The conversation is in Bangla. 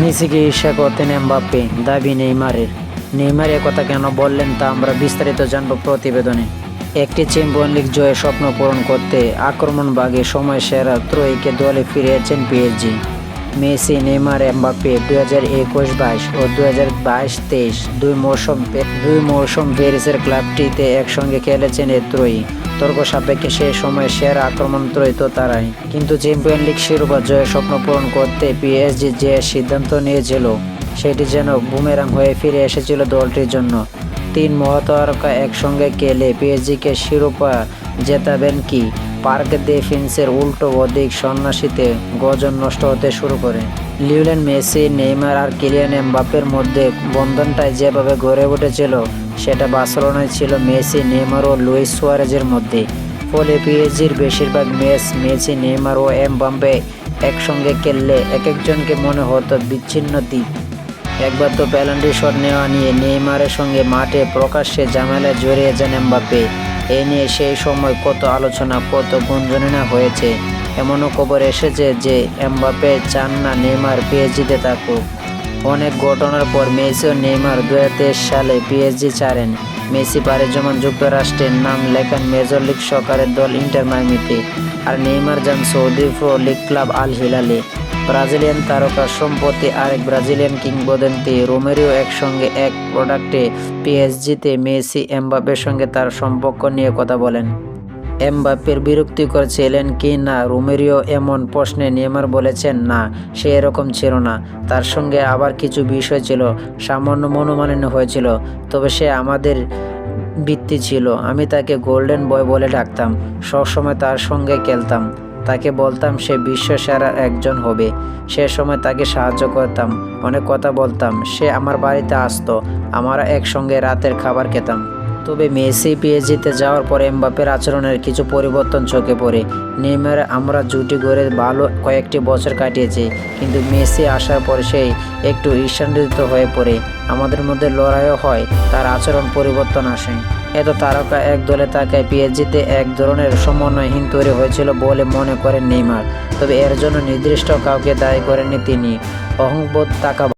মেসিকে ঈর্ষা করতেন এমবাপ্পে, দাবি নেইমারের। নেইমার কথা কেন বললেন তা আমরা বিস্তারিত জানব প্রতিবেদনে। একটি চ্যাম্পিয়ন লিগ জয়ের স্বপ্ন পূরণ করতে আক্রমণ বাগে সময় সেরা ত্রয়ীকে দলে ফিরিয়েছেন পিএসজি। মেসি, নেইমার, এমবাপ্পে দুই হাজার একুশ বাইশ ও দু হাজার বাইশ তেইশ দুই মৌসুম দুই মৌসুম প্যারিসের ক্লাবটিতে একসঙ্গে খেলেছেন এ ত্রয়ী তর্ক সাপেক্ষে সেই সময় সেরা আক্রমণ ত্রয়ী তো তারাই। কিন্তু চ্যাম্পিয়ন লিগ শিরোপা জয়ের স্বপ্ন পূরণ করতে পিএসজি যে সিদ্ধান্ত নিয়েছিল, সেটি যেন বুমেরাং হয়ে ফিরে এসেছিল দলটির জন্য। তিন মহাতারকা একসঙ্গে খেলে পিএসজিকে শিরোপা জেতাবেন কি? পার্ক দে ফিন্সের উল্টো অধিক সন্ন্যাসীতে গজন নষ্ট হতে শুরু করে। লিওলেন মেসি, নেইমার আর কিলিয়ান এমবাপ্পের মধ্যে বন্ধনটাই যেভাবে গড়ে উঠেছিল, সেটা বার্সেলোনায় ছিল মেসি, নেইমার ও লুইস সুয়ারেজের মধ্যে। ফলে পিএসজির বেশিরভাগ ম্যাচ মেসি, নেইমার ও এমবাপ্পে একসঙ্গে খেললে এক একজনকে মনে হতো বিচ্ছিন্ন দ্বীপ। একবার তো প্যালান্টি শট নেওয়া নিয়ে নেইমারের সঙ্গে মাঠে প্রকাশ্যে ঝামেলায় জড়িয়ে যান এমবাপ্পে। এ নিয়ে সেই সময় কত আলোচনা, কত গুঞ্জনা হয়েছে। এমনও খবর এসেছে যে এমবাপ্পে চান না নেইমার পিএসজিতে থাকুক। অনেক ঘটনার পর মেসি ও নেইমার দুহাজার তেইশ সালে পিএসজি ছাড়েন। মেসি পারে যেমন যুক্তরাষ্ট্রের নাম লেখান মেজর লিগ সকারের দল ইন্টার মাইমিতে আর নেইমার যান Saudi pro league club Al হিলালে Brazilian তারকা সম্পত্তি আরেক ব্রাজিলিয়ান কিংবদন্তি রোমেরিও একসঙ্গে এক প্রোডাক্টে পিএসজিতে মেসি এমবাপের সঙ্গে তার সম্পর্ক নিয়ে কথা বলেন। এমবাপ্পের বিরক্তিকর ছিলেন কি না? রোমেরিও এমন প্রশ্নে নেমার বলেছেন, না, সে এরকম ছিল না। তার সঙ্গে আবার কিছু বিষয় ছিল, সামান্য মনোমালিন্য হয়েছিল, তবে সে আমাদের বৃত্তি ছিল। আমি তাকে গোল্ডেন বয় বলে ডাকতাম, সবসময় তার সঙ্গে খেলতাম। তাকে বলতাম, সে বিশ্ব সেরা একজন হবে। সে সময় তাকে সাহায্য করতাম, অনেক কথা বলতাম। সে আমার বাড়িতে আসতো, আমরা একসঙ্গে রাতের খাবার খেতাম। তবে মেসি পিএসজিতে যাওয়ার পর এমবাপের আচরণের কিছু পরিবর্তন চোখে পড়ে। নেইমার, আমরা জুটি গড়ে ভালো কয়েকটি বছর কাটিয়েছি, কিন্তু মেসি আসার পর সেই একটু ঈর্ষান্বিত হয়ে পড়ে। আমাদের মধ্যে লড়াইও হয়, তার আচরণ পরিবর্তন আসে। এত তারকা এক দলে তাকায় পিএসজিতে এক ধরনের সমন্বয়হীন তৈরি হয়েছিল বলে মনে করেন নেইমার। তবে এর জন্য নির্দিষ্ট কাউকে দায়ী করেননি তিনি। অহংবোধ তাকা